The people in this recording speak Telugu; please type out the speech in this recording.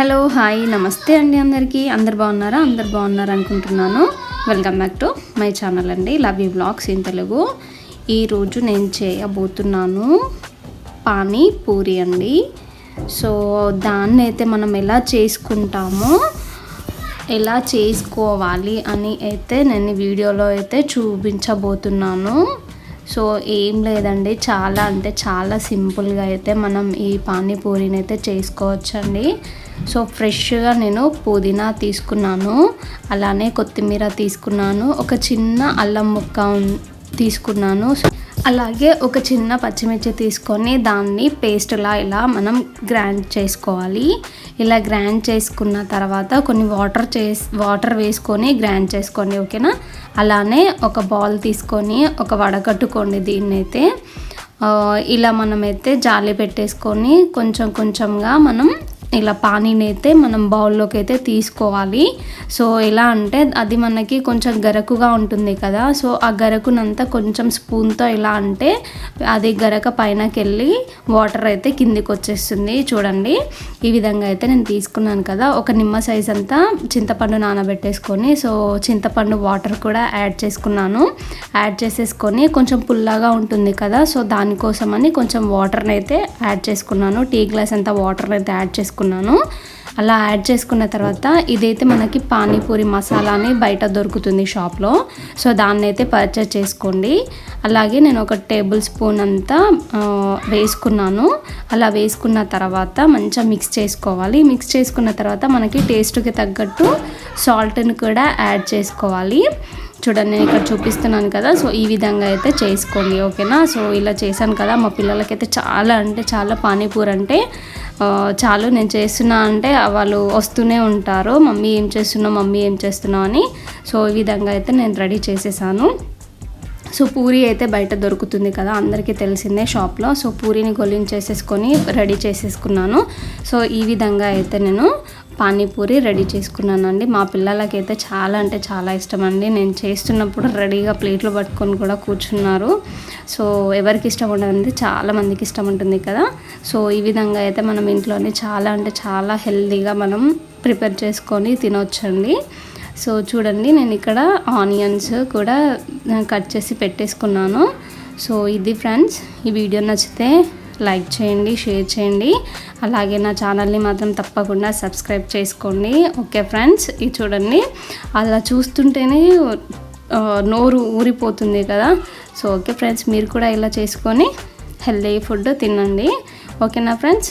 హలో హాయ్ నమస్తే అండి అందరికీ. అందరు బాగున్నారా? అందరు బాగున్నారు అనుకుంటున్నాను. Welcome back to my channel అండి. Love you blogs in Telugu ఈరోజు నేను చేయబోతున్నాను పానీ పూరి అండి. సో దాన్ని అయితే మనం ఎలా చేసుకుంటామో ఎలా చేసుకోవాలి అని అయితే నేను వీడియోలో అయితే చూపించబోతున్నాను. సో ఏం లేదండి. చాలా అంటే చాలా సింపుల్గా అయితే మనం ఈ పానీపూరిని అయితే చేసుకోవచ్చండి. సో ఫ్రెష్గా నేను పుదీనా తీసుకున్నాను. అలానే కొత్తిమీర తీసుకున్నాను. ఒక చిన్న అల్లం ముక్క తీసుకున్నాను. తీసుకున్నాను అలాగే ఒక చిన్న పచ్చిమిర్చి తీసుకొని దాన్ని పేస్ట్లా ఇలా మనం గ్రైండ్ చేసుకోవాలి. ఇలా గ్రైండ్ చేసుకున్న తర్వాత కొన్ని వాటర్ చేసి వాటర్ వేసుకొని గ్రైండ్ చేసుకోండి ఓకేనా? అలానే ఒక బాల్ తీసుకొని ఒక వడగట్టుకోండి దీన్ని అయితే ఇలా మనమైతే జాలి పెట్టేసుకొని కొంచెం కొంచెంగా మనం ఇలా పానీని అయితే మనం బౌల్లోకి అయితే తీసుకోవాలి. సో ఎలా అంటే అది మనకి కొంచెం గరకుగా ఉంటుంది కదా. సో ఆ గరకునంతా కొంచెం స్పూన్తో ఎలా అంటే అది గరక పైనకి వెళ్ళి వాటర్ అయితే కిందికి వచ్చేస్తుంది చూడండి ఈ విధంగా అయితే నేను తీసుకున్నాను కదా. ఒక నిమ్మ సైజ్ అంతా చింతపండు నానబెట్టేసుకొని సో చింతపండు వాటర్ కూడా యాడ్ చేసుకున్నాను. యాడ్ చేసేసుకొని కొంచెం పుల్లగా ఉంటుంది కదా. సో దానికోసమని కొంచెం వాటర్ని అయితే యాడ్ చేసుకున్నాను. టీ గ్లాస్ అంతా వాటర్ని అయితే యాడ్ చేసుకున్నాను. అలా యాడ్ చేసుకున్న తర్వాత ఇదైతే మనకి పానీపూరి మసాలా అని బయట దొరుకుతుంది షాప్లో. సో దాన్ని అయితే పర్చేజ్ చేసుకోండి. అలాగే నేను ఒక టేబుల్ స్పూన్ అంతా వేసుకున్నాను. అలా వేసుకున్న తర్వాత మంచిగా మిక్స్ చేసుకోవాలి. మిక్స్ చేసుకున్న తర్వాత మనకి టేస్ట్కి తగ్గట్టు సాల్ట్ని కూడా యాడ్ చేసుకోవాలి. చూడండి నేను ఇక్కడ చూపిస్తున్నాను కదా. సో ఈ విధంగా అయితే చేసుకోండి ఓకేనా? సో ఇలా చేశాను కదా. మా పిల్లలకైతే చాలా అంటే చాలా పానీపూరి అంటే చాలు నేను చేస్తున్నా అంటే వాళ్ళు వస్తూనే ఉంటారు. మమ్మీ ఏం చేస్తున్నావు? మమ్మీ ఏం చేస్తున్నావు అని. సో ఈ విధంగా అయితే నేను రెడీ చేసేసాను. సో పూరి అయితే బయట దొరుకుతుంది కదా అందరికీ తెలిసిందే షాప్లో. సో పూరిని గొలించేసేసుకొని రెడీ చేసేసుకున్నాను. సో ఈ విధంగా అయితే నేను పానీపూరి రెడీ చేసుకున్నానండి. మా పిల్లలకైతే చాలా అంటే చాలా ఇష్టం అండి నేను చేస్తున్నప్పుడు రెడీగా ప్లేట్లు పట్టుకొని కూడా కూర్చున్నారు. సో ఎవరికి ఇష్టం ఉండదంటే చాలా మందికి ఇష్టం ఉంటుంది కదా. సో ఈ విధంగా అయితే మనం ఇంట్లోనే చాలా అంటే చాలా హెల్తీగా మనం ప్రిపేర్ చేసుకొని తినొచ్చండి. సో చూడండి నేను ఇక్కడ ఆనియన్స్ కూడా కట్ చేసి పెట్టేసుకున్నాను. సో ఇది ఫ్రెండ్స్ ఈ వీడియో నచ్చితే లైక్ చేయండి షేర్ చేయండి. అలాగే నా ఛానల్ని మాత్రం తప్పకుండా సబ్స్క్రైబ్ చేసుకోండి. ఓకే ఫ్రెండ్స్ ఇది చూడండి. అలా చూస్తుంటేనే నోరు ఊరిపోతుంది కదా. సో ఓకే ఫ్రెండ్స్ మీరు కూడా ఇలా చేసుకొని హెల్దీ ఫుడ్ తినండి. ఓకేనా ఫ్రెండ్స్?